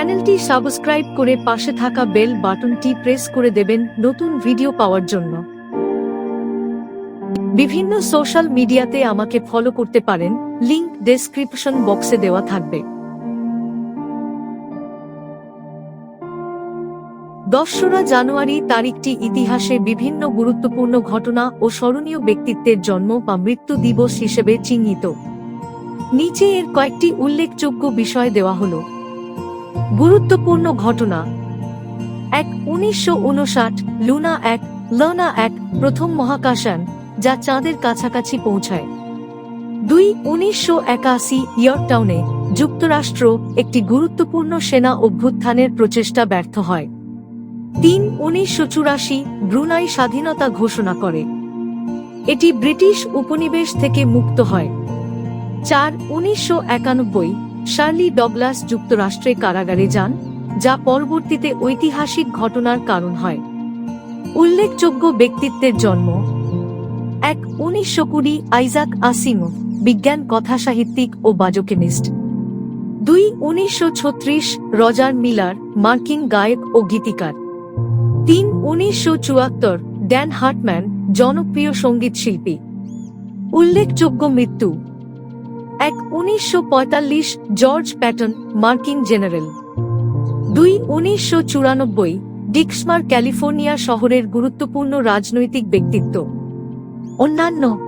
চ্যানেলটি সাবস্ক্রাইব করে পাশে থাকা বেল বাটনটি প্রেস করে দেবেন নতুন ভিডিও পাওয়ার জন্য। বিভিন্ন সোশ্যাল মিডিয়াতে আমাকে ফলো করতে পারেন, লিংক ডেসক্রিপশন বক্সে দেওয়া থাকবে। দশরা জানুয়ারি তারিখটি ইতিহাসে বিভিন্ন গুরুত্বপূর্ণ ঘটনা ও স্মরণীয় ব্যক্তিত্বের জন্ম বা মৃত্যু দিবস হিসেবে চিহ্নিত। নিচে এর কয়েকটি উল্লেখযোগ্য বিষয় দেওয়া হল। গুরুত্বপূর্ণ ঘটনা। এক উনিশশো লুনা এক, লনা এক প্রথম মহাকাশযান যা চাঁদের কাছাকাছি পৌঁছায়। দুই উনিশশো একাশি ইয়র্কটাউনে যুক্তরাষ্ট্র একটি গুরুত্বপূর্ণ সেনা অভ্যুত্থানের প্রচেষ্টা ব্যর্থ হয়। তিন উনিশশো চুরাশি ব্রুনাই স্বাধীনতা ঘোষণা করে। এটি ব্রিটিশ উপনিবেশ থেকে মুক্ত হয়। চার উনিশশো একানব্বই শার্লি ডগলাস যুক্তরাষ্ট্রে কারাগারে যান, যা পরবর্তীতে ঐতিহাসিক ঘটনার কারণ হয়। উল্লেখযোগ্য ব্যক্তিত্বের জন্ম এক উনিশশো কুড়ি আইজাক আসিমো বিজ্ঞান, কথাসাহিত্যিক ও বাজোকেমিস্ট দুই উনিশশো ছত্রিশ রজার মিলার, মার্কিন গায়ক ও গীতিকার। তিন উনিশশো চুয়াত্তর ড্যান হার্টম্যান, জনপ্রিয় সংগীত শিল্পী উল্লেখযোগ্য মৃত্যু এক উনিশশো জর্জ প্যাটন, মার্কিন জেনারেল। দুই উনিশশো চুরানব্বই, ডিক্সমার ক্যালিফোর্নিয়া শহরের গুরুত্বপূর্ণ রাজনৈতিক ব্যক্তিত্ব। অন্যান্য।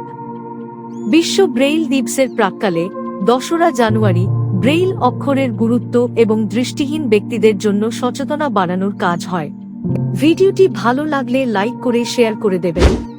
বিশ্ব ব্রেইল দিবসের প্রাক্কালে দশরা জানুয়ারি ব্রেইল অক্ষরের গুরুত্ব এবং দৃষ্টিহীন ব্যক্তিদের জন্য সচেতনা বাড়ানোর কাজ হয়। ভিডিওটি ভালো লাগলে লাইক করে শেয়ার করে দেবেন।